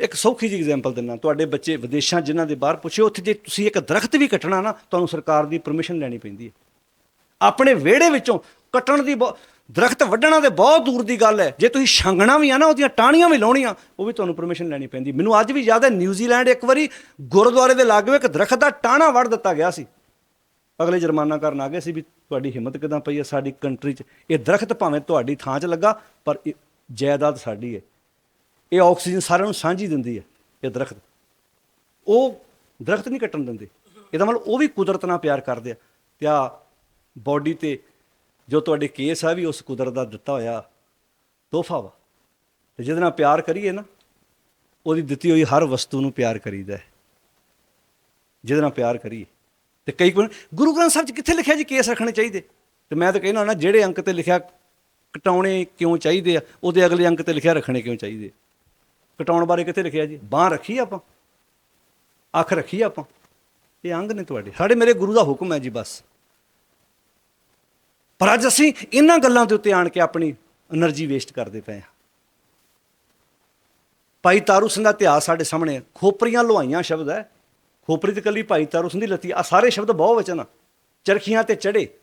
ਇੱਕ ਸੌਖੀ ਜਿਹੀ ਐਗਜ਼ਾਮਪਲ ਦਿੰਦਾ, ਤੁਹਾਡੇ ਬੱਚੇ ਵਿਦੇਸ਼ਾਂ ਜਿਨ੍ਹਾਂ ਦੇ ਬਾਹਰ ਪੁੱਛੇ, ਉੱਥੇ ਜੇ ਤੁਸੀਂ ਇੱਕ ਦਰਖਤ ਵੀ ਕੱਟਣਾ ਨਾ, ਤੁਹਾਨੂੰ ਸਰਕਾਰ ਦੀ ਪਰਮਿਸ਼ਨ ਲੈਣੀ ਪੈਂਦੀ ਹੈ। ਆਪਣੇ ਵਿਹੜੇ ਵਿੱਚੋਂ ਕੱਟਣ ਦੀ ਬਹੁ- ਦਰਖਤ ਵੱਢਣਾ ਤੇ ਬਹੁਤ ਦੂਰ ਦੀ ਗੱਲ ਹੈ। ਜੇ ਤੁਸੀਂ ਛਾਂਗਣਾ ਵੀ ਆ ਨਾ, ਉਹਦੀਆਂ ਟਾਹਣੀਆਂ ਵੀ ਲਾਉਣੀਆਂ, ਉਹ ਵੀ ਤੁਹਾਨੂੰ ਪਰਮਿਸ਼ਨ ਲੈਣੀ ਪੈਂਦੀ। ਮੈਨੂੰ ਅੱਜ ਵੀ ਯਾਦ ਹੈ ਨਿਊਜ਼ੀਲੈਂਡ ਇੱਕ ਵਾਰੀ ਗੁਰਦੁਆਰੇ ਦੇ ਲਾਗੇ ਇੱਕ ਦਰਖਤ ਦਾ ਟਾਹਣਾ ਵੱਢ ਦਿੱਤਾ ਗਿਆ ਸੀ। ਅਗਲੇ ਜੁਰਮਾਨਾ ਕਰਨ ਆ ਗਏ ਸੀ ਵੀ ਤੁਹਾਡੀ ਹਿੰਮਤ ਕਿਦਾਂ ਪਈ ਹੈ, ਸਾਡੀ ਕੰਟਰੀ 'ਚ। ਇਹ ਦਰਖਤ ਭਾਵੇਂ ਤੁਹਾਡੀ ਥਾਂ 'ਚ ਲੱਗਾ, ਪਰ ਇਹ ਜਾਇਦਾਦ ਸਾਡੀ ਹੈ। ਇਹ ਆਕਸੀਜਨ ਸਾਰਿਆਂ ਨੂੰ ਸਾਂਝੀ ਦਿੰਦੀ ਹੈ ਇਹ ਦਰਖਤ। ਉਹ ਦਰਖਤ ਨਹੀਂ ਕੱਟਣ ਦਿੰਦੇ। ਇਹਦਾ ਮਤਲਬ ਉਹ ਵੀ ਕੁਦਰਤ ਨਾਲ ਪਿਆਰ ਕਰਦੇ ਆ। ਤੇ ਆ ਬਾਡੀ ਤੇ ਜੋ ਤੁਹਾਡੇ ਕੇਸ ਆ ਵੀ ਉਸ ਕੁਦਰਤ ਦਾ ਦਿੱਤਾ ਹੋਇਆ ਤੋਹਫਾ ਵਾ। ਤੇ ਜਿਹਦੇ ਨਾਲ ਪਿਆਰ ਕਰੀਏ ਨਾ, ਉਹਦੀ ਦਿੱਤੀ ਹੋਈ ਹਰ ਵਸਤੂ ਨੂੰ ਪਿਆਰ ਕਰੀਦਾ ਹੈ। ਜਿਹਦੇ ਨਾਲ ਪਿਆਰ ਕਰੀਏ। ਤੇ ਕਈ ਕੋਲ ਗੁਰੂ ਗ੍ਰੰਥ ਸਾਹਿਬ 'ਚ ਕਿੱਥੇ ਲਿਖਿਆ ਜੀ ਕੇਸ ਰੱਖਣੇ ਚਾਹੀਦੇ? ਤੇ ਮੈਂ ਤਾਂ ਕਹਿੰਦਾ ਨਾ, ਜਿਹੜੇ ਅੰਕ ਤੇ ਲਿਖਿਆ ਕਟਾਉਣੇ ਕਿਉਂ ਚਾਹੀਦੇ ਆ, ਉਹਦੇ ਅਗਲੇ ਅੰਕ ਤੇ ਲਿਖਿਆ ਰੱਖਣੇ ਕਿਉਂ ਚਾਹੀਦੇ ਕਟਾਉਣ ਬਾਰੇ ਕਿੱਥੇ ਲਿਖਿਆ ਜੀ? ਬਾਹ ਰੱਖੀ ਆਪਾਂ। ਅੱਖ ਰੱਖੀ ਆਪਾਂ। ਇਹ ਅੰਗ ਨੇ ਤੁਹਾਡੇ। ਸਾਡੇ ਮੇਰੇ ਗੁਰੂ ਦਾ ਹੁਕਮ ਹੈ ਜੀ ਬਸ। ਪਰ ਅੱਜ ਅਸੀਂ ਇਹਨਾਂ ਗੱਲਾਂ ਦੇ ਉੱਤੇ ਆਣ ਕੇ ਆਪਣੀ એનર્ਜੀ ਵੇਸਟ ਕਰਦੇ ਪਏ ਹਾਂ। ਭਾਈ ਤਾਰੂ ਸਿੰਘ ਦਾ ਇਤਿਹਾਸ ਸਾਡੇ ਸਾਹਮਣੇ ਖੋਪਰੀਆਂ ਲੋਹਾਈਆਂ ਸ਼ਬਦ ਹੈ। ਖੋਪਰੀ ਤੇ ਕੱਲੀ ਭਾਈ ਤਾਰੂ ਸਿੰਘ ਦੀ ਲੱਤੀ। ਆ ਸਾਰੇ ਸ਼ਬਦ ਬਹੁਤ ਵਚਨ ਆ। ਚਰਖੀਆਂ ਤੇ ਚੜੇ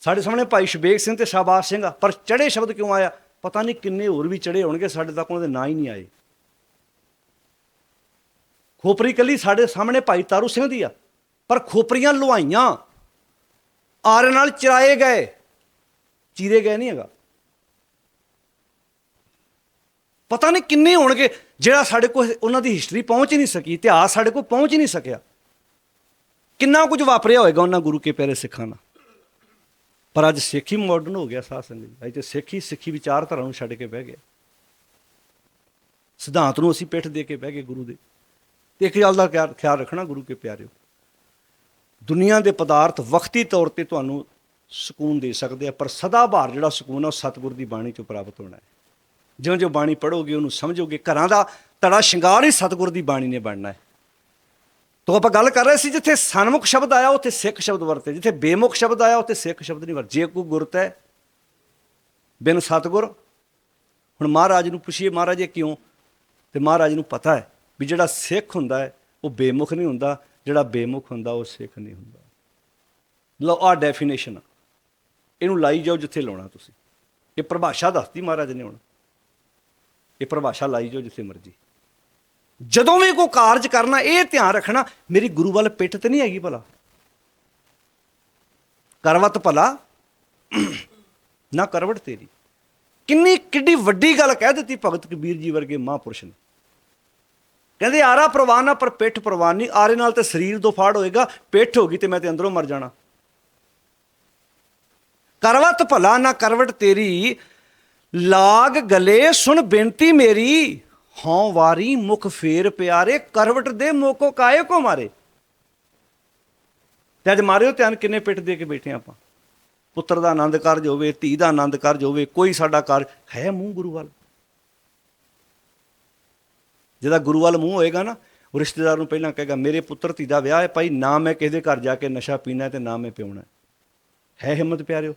ਸਾਡੇ ਸਾਹਮਣੇ ਭਾਈ ਸ਼ਬੇਗ ਸਿੰਘ ਤੇ ਸ਼ਾਬਾਸ਼ ਸਿੰਘ ਆ। ਪਰ ਚੜੇ ਸ਼ਬਦ ਕਿਉਂ ਆਇਆ? ਪਤਾ ਨਹੀਂ ਕਿੰਨੇ ਹੋਰ ਵੀ ਚੜੇ ਹੋਣਗੇ ਸਾਡੇ ਤੱਕ, ਉਹਨਾਂ ਦੇ ਨਾਂ ਹੀ ਨਹੀਂ ਆਏ। ਖੋਪਰੀ ਕੱਲੀ ਸਾਡੇ ਸਾਹਮਣੇ ਭਾਈ ਤਾਰੂ ਸਿੰਘ ਦੀ ਆ, ਪਰ ਖੋਪਰੀਆਂ ਲੁਹਾਈਆਂ। ਆਰ ਨਾਲ ਚਰਾਏ ਗਏ, ਚੀਰੇ ਗਏ ਨਹੀਂ ਹੈਗਾ। ਪਤਾ ਨਹੀਂ ਕਿੰਨੇ ਹੋਣਗੇ, ਜਿਹੜਾ ਸਾਡੇ ਕੋਲ ਉਹਨਾਂ ਦੀ ਹਿਸਟਰੀ ਪਹੁੰਚ ਨਹੀਂ ਸਕੀ, ਇਤਿਹਾਸ ਸਾਡੇ ਕੋਲ ਪਹੁੰਚ ਨਹੀਂ ਸਕਿਆ। ਕਿੰਨਾ ਕੁਝ ਵਾਪਰਿਆ ਹੋਏਗਾ ਉਹਨਾਂ ਗੁਰੂ ਕੇ ਪਿਆਰੇ ਸਿੱਖਾਂ ਨਾਲ। ਪਰ ਅੱਜ ਸਿੱਖ ਹੀ ਮਾਡਰਨ ਹੋ ਗਿਆ ਸਾਧ ਸੰਗਤ ਜੀ। ਅੱਜ ਤੇ ਸਿੱਖ ਹੀ ਸਿੱਖੀ ਵਿਚਾਰਧਾਰਾ ਨੂੰ ਛੱਡ ਕੇ ਬਹਿ ਗਿਆ ਸਿਧਾਂਤ ਨੂੰ ਅਸੀਂ ਪਿੱਠ ਦੇ ਕੇ ਬਹਿ ਗਏ ਗੁਰੂ ਦੇ। ਤੇ ਇੱਕ ਗੱਲ ਦਾ ਖਿਆਲ ਖਿਆਲ ਰੱਖਣਾ ਗੁਰੂ ਕੇ ਪਿਆਰਿਓ। ਦੁਨੀਆ ਦੇ ਪਦਾਰਥ ਵਕਤੀ ਤੌਰ ਤੇ ਤੁਹਾਨੂੰ ਸਕੂਨ ਦੇ ਸਕਦੇ ਆ, ਪਰ ਸਦਾ ਬਹਾਰ ਜਿਹੜਾ ਸਕੂਨ ਆ ਉਹ ਸਤਿਗੁਰ ਦੀ ਬਾਣੀ ਚੋਂ ਪ੍ਰਾਪਤ ਹੋਣਾ ਹੈ। ਜਿਉਂ ਜਿਉਂ ਬਾਣੀ ਪੜੋਗੇ ਉਹਨੂੰ ਸਮਝੋਗੇ, ਘਰਾਂ ਦਾ ਤੜਾ ਸ਼ਿੰਗਾਰ ਹੀ ਸਤਿਗੁਰ ਦੀ ਬਾਣੀ ਨੇ ਬਣਨਾ ਹੈ। ਤੋ ਆਪਾਂ ਗੱਲ ਕਰ ਰਹੇ ਸੀ ਜਿੱਥੇ ਸਨਮੁਖ ਸ਼ਬਦ ਆਇਆ, ਉੱਥੇ ਸਿੱਖ ਸ਼ਬਦ ਵਰਤੇ, ਜਿੱਥੇ ਬੇਮੁਖ ਸ਼ਬਦ ਆਇਆ, ਉੱਥੇ ਸਿੱਖ ਸ਼ਬਦ ਨਹੀਂ ਵਰਤੇ। ਜੇ ਕੋਈ ਗੁਰਤ ਹੈ, ਬਿਨ ਸਤਿਗੁਰ, ਹੁਣ ਮਹਾਰਾਜ ਨੂੰ ਪੁੱਛੀਏ, ਮਹਾਰਾਜ ਇਹ ਕਿਉਂ? ਤੇ ਮਹਾਰਾਜ ਨੂੰ ਪਤਾ ਹੈ ਵੀ ਜਿਹੜਾ ਸਿੱਖ ਹੁੰਦਾ ਹੈ, ਉਹ ਬੇਮੁਖ ਨਹੀਂ ਹੁੰਦਾ, ਜਿਹੜਾ ਬੇਮੁਖ ਹੁੰਦਾ, ਉਹ ਸਿੱਖ ਨਹੀਂ ਹੁੰਦਾ। ਲਓ ਆ। ਡੈਫੀਨੇਸ਼ਨ ਇਹਨੂੰ ਲਾਈ ਜਾਓ ਜਿੱਥੇ ਲਾਉਣਾ ਤੁਸੀਂ। ਇਹ ਪਰਿਭਾਸ਼ਾ ਦੱਸਦੀ ਮਹਾਰਾਜ ਨੇ ਹੁਣ। ਇਹ ਪਰਿਭਾਸ਼ਾ ਲਾਈ ਜਾਓ ਜਿੱਥੇ ਮਰਜ਼ੀ। ਜਦੋਂ ਵੀ ਕੋਈ ਕਾਰਜ ਕਰਨਾ, ਇਹ ਧਿਆਨ ਰੱਖਣਾ, ਮੇਰੀ ਗੁਰੂ ਵੱਲ ਪਿੱਠ ਤੇ ਨਹੀਂ ਹੈਗੀ ਭਲਾ। ਕਰਵਤ ਭਲਾ, ਨਾ ਕਰਵਟ ਤੇਰੀ। ਕਿੰਨੀ, ਕਿੱਡੀ ਵੱਡੀ ਗੱਲ ਕਹਿ ਦਿੱਤੀ ਭਗਤ ਕਬੀਰ ਜੀ ਵਰਗੇ ਮਹਾਂਪੁਰਸ਼ ਨੇ। ਕਹਿੰਦੇ, ਆਰਾ ਪ੍ਰਵਾਨ ਨਾ, ਪਰ ਪਿੱਠ ਪ੍ਰਵਾਨ ਨਹੀਂ। ਆਰੇ ਨਾਲ ਤੇ ਸਰੀਰ ਦੋ ਫਾੜ ਹੋਏਗਾ। ਪਿੱਠ ਹੋਗੀ ਤੇ ਮੈਂ ਤੇ ਅੰਦਰੋਂ ਮਰ ਜਾਣਾ। ਕਰਵਤ ਭਲਾ ਨਾ ਕਰਵਟ ਤੇਰੀ। ਲਾਗ ਗਲੇ, ਸੁਣ ਬੇਨਤੀ ਮੇਰੀ। ਹਉ ਵਾਰੀ ਮੁਖ ਫੇਰ ਪਿਆਰੇ। ਕਰਵਟ ਦੇ ਮੋਕੋ ਕਾਏ ਕੋ ਮਾਰੇ? ਤੇ ਅੱਜ ਮਾਰਿਓ ਧਿਆਨ ਕਿੰਨੇ ਪਿੱਠ ਦੇ ਕੇ ਬੈਠੇ ਆਪਾਂ। ਪੁੱਤਰ ਦਾ ਆਨੰਦ ਕਾਰਜ ਹੋਵੇ, ਧੀ ਦਾ ਆਨੰਦ ਕਾਰਜ ਹੋਵੇ, ਕੋਈ ਸਾਡਾ ਕਾਰਜ ਹੈ ਮੂੰਹ ਗੁਰੂ ਵੱਲ। ਜਿਹਦਾ ਗੁਰੂ ਵੱਲ ਮੂੰਹ ਹੋਏਗਾ ਨਾ, ਉਹ ਰਿਸ਼ਤੇਦਾਰ ਨੂੰ ਪਹਿਲਾਂ ਕਹੇਗਾ, ਮੇਰੇ ਪੁੱਤਰ ਧੀ ਦਾ ਵਿਆਹ ਹੈ ਭਾਈ, ਨਾ ਮੈਂ ਕਿਸੇ ਦੇ ਘਰ ਜਾ ਕੇ ਨਸ਼ਾ ਪੀਣਾ ਤੇ ਨਾ ਮੈਂ ਪਿਉਣਾ ਹੈ ਹਿੰਮਤ ਪਿਆਰਿਓ?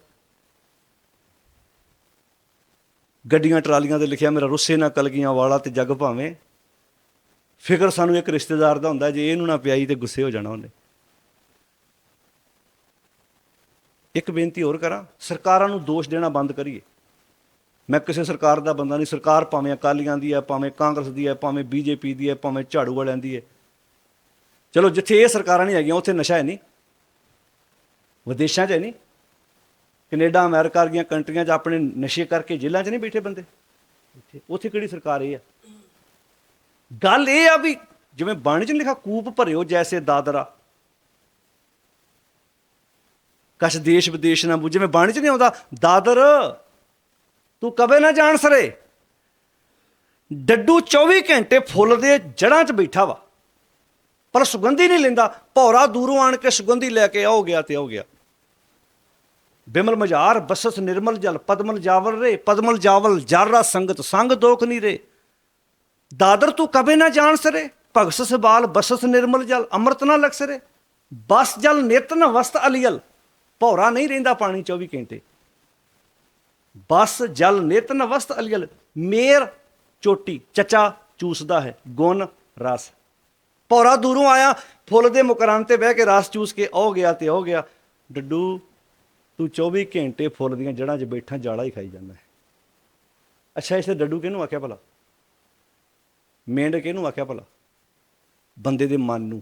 ਗੱਡੀਆਂ, ਟਰਾਲੀਆਂ ਤੇ ਲਿਖਿਆ, ਮੇਰਾ ਰੁੱਸੇ ਨਾ ਕਲਗੀਆਂ ਵਾਲਾ ਤੇ ਜੱਗ ਭਾਵੇਂ। ਫਿਕਰ ਸਾਨੂੰ ਇੱਕ ਰਿਸ਼ਤੇਦਾਰ ਦਾ ਹੁੰਦਾ ਜੇ ਇਹਨੂੰ ਨਾ ਪਿਆਈ ਤੇ ਗੁੱਸੇ ਹੋ ਜਾਣਾ ਉਹਨੇ। ਇੱਕ ਬੇਨਤੀ ਹੋਰ ਕਰਾਂ, ਸਰਕਾਰਾਂ ਨੂੰ ਦੋਸ਼ ਦੇਣਾ ਬੰਦ ਕਰੀਏ। ਮੈਂ ਕਿਸੇ ਸਰਕਾਰ ਦਾ ਬੰਦਾ ਨਹੀਂ, ਸਰਕਾਰ ਭਾਵੇਂ ਅਕਾਲੀਆਂ ਦੀ ਹੈ, ਭਾਵੇਂ ਕਾਂਗਰਸ ਦੀ ਹੈ, ਭਾਵੇਂ ਬੀਜੇਪੀ ਦੀ ਹੈ, ਭਾਵੇਂ ਝਾੜੂ ਵਾਲਿਆਂ ਦੀ ਹੈ। ਚਲੋ, ਜਿੱਥੇ ਇਹ ਸਰਕਾਰਾਂ ਨਹੀਂ ਹੈਗੀਆਂ, ਉੱਥੇ ਨਸ਼ਾ ਹੈ ਨਹੀਂ। ਵਿਦੇਸ਼ਾਂ 'ਚ ਹੈ ਨਹੀਂ। ਕੈਨੇਡਾ, ਅਮਰੀਕਾ ਵਰਗੀਆਂ ਕੰਟਰੀਆਂ 'ਚ ਆਪਣੇ ਨਸ਼ੇ ਕਰਕੇ ਜੇਲ੍ਹਾਂ 'ਚ ਨਹੀਂ ਬੈਠੇ ਬੰਦੇ। ਉੱਥੇ ਕਿਹੜੀ ਸਰਕਾਰ ਇਹ ਆ ਗੱਲ ਇਹ ਆ ਵੀ ਜਿਵੇਂ ਬਾਣੀ 'ਚ ਨੀ ਲਿਖਾ ਕੂਪ ਭਰਿਓ ਜੈਸੇ ਦਾਦਰਾ। ਕਛ ਦੇਸ਼ ਵਿਦੇਸ਼ ਨਾ ਬੁੱਝ ਜਿਵੇਂ ਬਾਣੀ 'ਚ ਨਹੀਂ ਆਉਂਦਾ, ਦਾਦਰ ਤੂੰ ਕਦੇ ਨਾ ਜਾਣ ਸਰੇ। ਡੱਡੂ 24 ਘੰਟੇ ਫੁੱਲ ਦੇ ਜੜਾਂ 'ਚ ਬੈਠਾ ਵਾ। ਪਰ ਸੁਗੰਧੀ ਨਹੀਂ ਲੈਂਦਾ। ਭੌਰਾ ਦੂਰੋਂ ਆਣ ਕੇ ਸੁਗੰਧੀ ਲੈ ਕੇ ਆਉ ਗਿਆ ਤੇ ਆਓ ਗਿਆ। ਬਿਮਲ ਮਜਾਰ, ਬਸਸ ਨਿਰਮਲ ਜਲ, ਪਦਮਲ ਜਾਵਲ ਰੇ, ਪਦਮਲ ਜਾਵਲ ਜਾਰਾ ਸੰਗਤ, ਸੰਗ ਦੋਖ ਨਹੀਂ ਰੇ। ਦਾਦਰ, ਤੂੰ ਕਬੇ ਨਾ ਜਾਣ ਸਰੇ। ਭਗਸ ਸਬਾਲ, ਬਸਸ ਨਿਰਮਲ ਜਲ, ਅੰਮ੍ਰਿਤ ਨਾ ਲਗ ਸਰੇ। ਬਸ ਜਲ ਨਿਤ ਨ ਵਸਤ ਅਲੀਅਲ। ਭੌਰਾ ਨਹੀਂ ਰਹਿੰਦਾ ਪਾਣੀ 24 ਘੰਟੇ। ਬਸ ਜਲ ਨਿਤ ਵਸਤ ਅਲੀਅਲ ਮੇਰ ਚੋਟੀ ਚਚਾ ਚੂਸਦਾ ਹੈ ਗੁਣ ਰਸ ਭੌਰਾ ਦੂਰੋਂ ਆਇਆ ਫੁੱਲ ਦੇ ਮੁਕਰਾਂ ਤੇ ਬਹਿ ਕੇ ਰਸ ਚੂਸ ਕੇ ਉਹ ਗਿਆ ਤੇ ਉਹ ਗਿਆ ਡੱਡੂ ਤੂੰ 24 ਘੰਟੇ ਫੁੱਲ ਦੀਆਂ ਜੜ੍ਹਾਂ 'ਚ ਬੈਠਾ ਜਾਲਾ ਹੀ ਖਾਈ ਜਾਂਦਾ ਹੈ ਅੱਛਾ ਇਸੇ ਡੱਡੂ ਕਿਹਨੂੰ ਆਖਿਆ ਭਲਾ ਮੇਂਢ ਕਿਹਨੂੰ ਆਖਿਆ ਭਲਾ ਬੰਦੇ ਦੇ ਮਨ ਨੂੰ